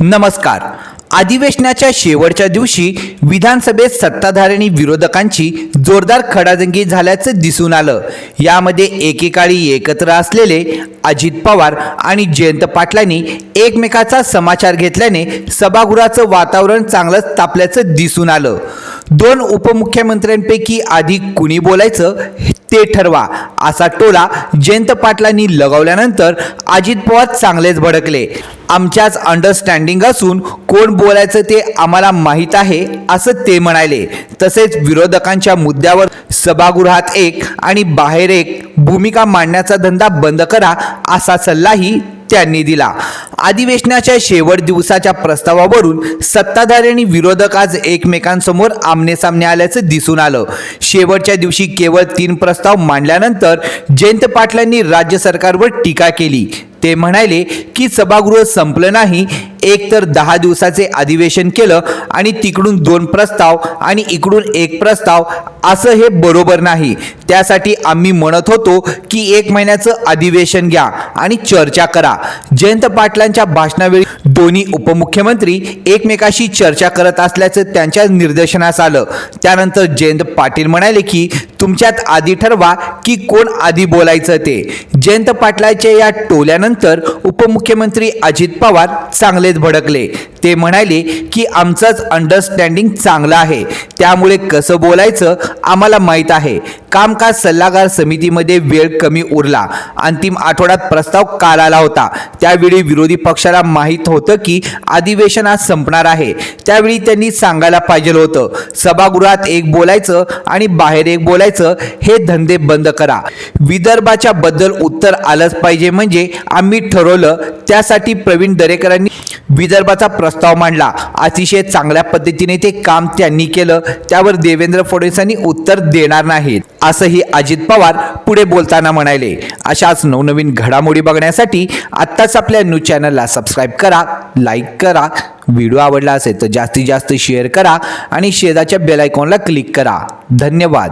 नमस्कार. अधिवेशनाच्या शेवटच्या दिवशी विधानसभेत सत्ताधारी विरोधकांची जोरदार खडाजंगी झाल्याचं दिसून आलं. यामध्ये एकेकाळी एकत्र असलेले अजित पवार आणि जयंत पाटलांनी एकमेकाचा समाचार घेतल्याने सभागृहाचं वातावरण चांगलंच तापल्याचं दिसून आलं. दोन उपमुख्यमंत्र्यांपैकी आधी कुणी बोलायचं ते ठरवा असा टोला जयंत पाटलांनी लगावल्यानंतर अजित पवार चांगलेच भडकले. आमच्याच अंडरस्टँडिंग असून कोण बोलायचं ते आम्हाला माहीत आहे असं ते म्हणाले. तसेच विरोधकांच्या मुद्द्यावर सभागृहात एक आणि बाहेर एक भूमिका मांडण्याचा धंदा बंद करा असा सल्लाही त्यांनी दिला. अधिवेशनाच्या शेवट दिवसाच्या प्रस्तावावरून सत्ताधारी आणि विरोधक आज एकमेकांसमोर आमनेसामने आल्याचं दिसून आलं. शेवटच्या दिवशी केवळ तीन प्रस्ताव मांडल्यानंतर जयंत पाटलांनी राज्य सरकारवर टीका केली. ते म्हणाले की सभागृह संपलं नाही एक तर दहा दिवसाचे अधिवेशन केलं आणि तिकडून दोन प्रस्ताव आणि इकडून एक प्रस्ताव असं हे बरोबर नाही. त्यासाठी आम्ही म्हणत होतो की एक महिन्याचं अधिवेशन घ्या आणि चर्चा करा. जयंत पाटलांच्या भाषणावेळी दोन्ही उपमुख्यमंत्री एकमेकाशी चर्चा करत असल्याचं त्यांच्या निदर्शनास आलं. त्यानंतर जयंत पाटील म्हणाले की तुमच्यात आधी ठरवा की कोण आधी बोलायचं ते. जयंत पाटलाच्या या टोल्यानंतर उपमुख्यमंत्री अजित पवार चांगलेच भडकले. ते म्हणाले की आमचंच अंडरस्टँडिंग चांगलं आहे. त्यामुळे कसं बोलायचं आम्हाला माहीत आहे. कामकाज सल्लागार समितीमध्ये वेळ कमी उरला. अंतिम आठवड्यात प्रस्ताव काल आला होता. त्यावेळी विरोधी पक्षाला माहीत होतं की अधिवेशन आज संपणार आहे. त्यावेळी त्यांनी सांगायला पाहिजे होतं सभागृहात एक बोलायचं आणि बाहेर एक बोलायचं हे धंदे बंद करा. विदर्भाच्या बद्दल उत्तर आलंच पाहिजे म्हणजे आम्ही ठरवलं त्यासाठी प्रवीण दरेकरांनी विदर्भाचा प्रस्ताव मांडला. अतिशय चांगल्या पद्धतीने ते काम त्यांनी केलं. त्यावर देवेंद्र फडणवीसांनी उत्तर देणार नाहीत असंही अजित पवार पुढे बोलताना म्हणाले. अशाच नवनवीन घडामोडी बघण्यासाठी आत्ताच आपल्या न्यूज चॅनलला सबस्क्राईब करा लाईक करा. व्हिडिओ आवडला असेल तर जास्तीत जास्त शेअर करा आणि शेजाच्या बेल आयकॉनला क्लिक करा. धन्यवाद.